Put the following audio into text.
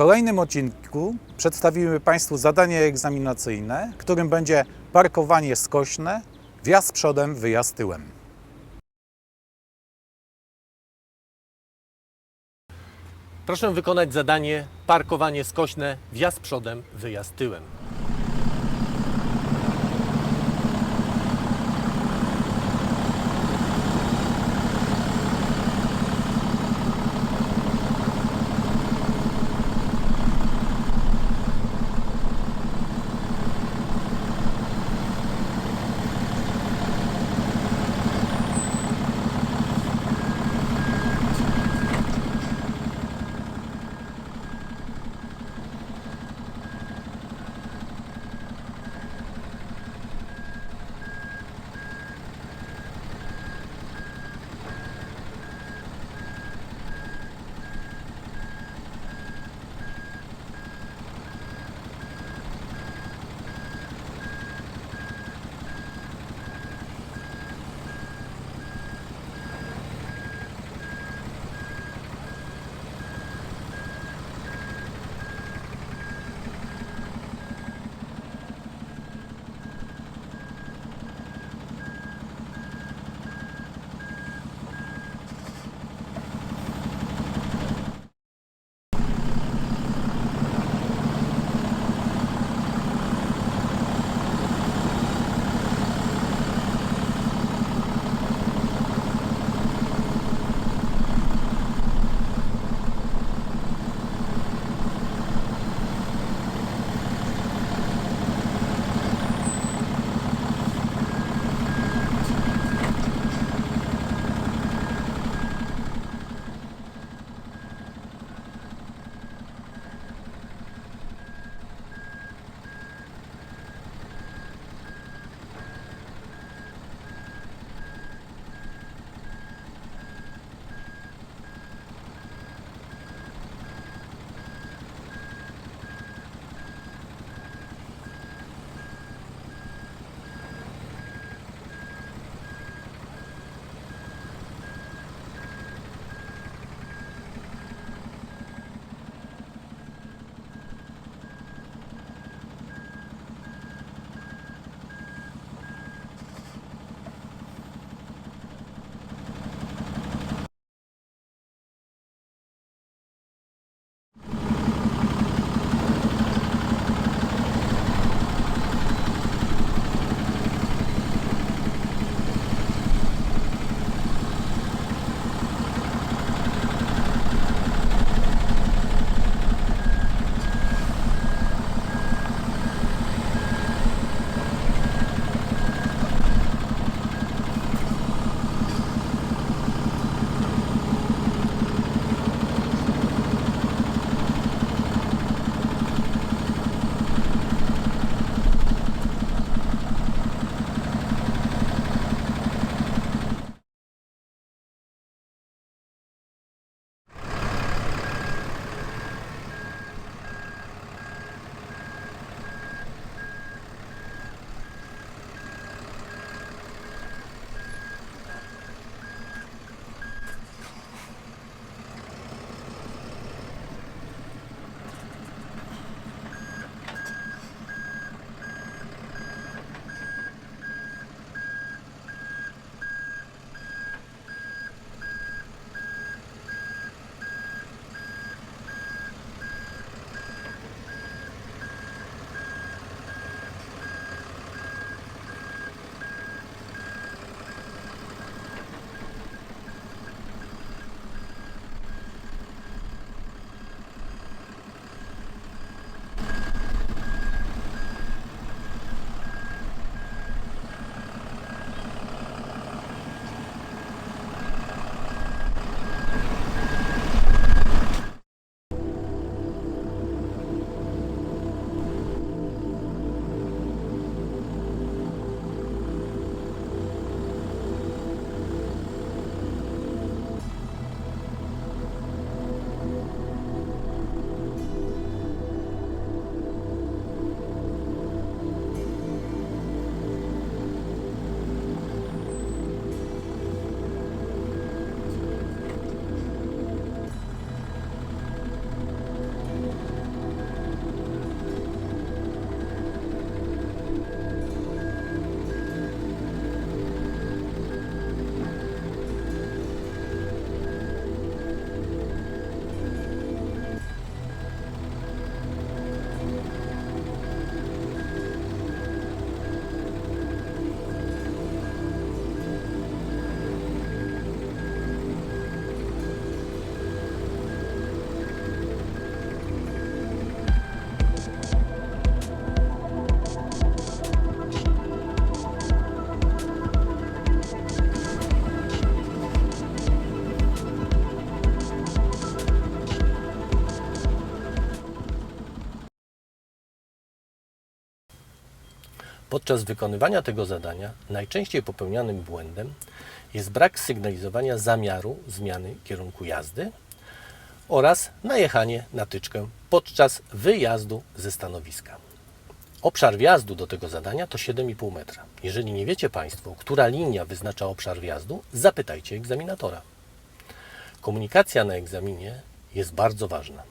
kolejnym odcinku przedstawimy Państwu zadanie egzaminacyjne, którym będzie parkowanie skośne, wjazd przodem, wyjazd tyłem. Proszę wykonać zadanie parkowanie skośne, wjazd przodem, wyjazd tyłem. Podczas wykonywania tego zadania najczęściej popełnianym błędem jest brak sygnalizowania zamiaru zmiany kierunku jazdy oraz najechanie na tyczkę podczas wyjazdu ze stanowiska. Obszar wjazdu do tego zadania to 7,5 metra. Jeżeli nie wiecie Państwo, która linia wyznacza obszar wjazdu, zapytajcie egzaminatora. Komunikacja na egzaminie jest bardzo ważna.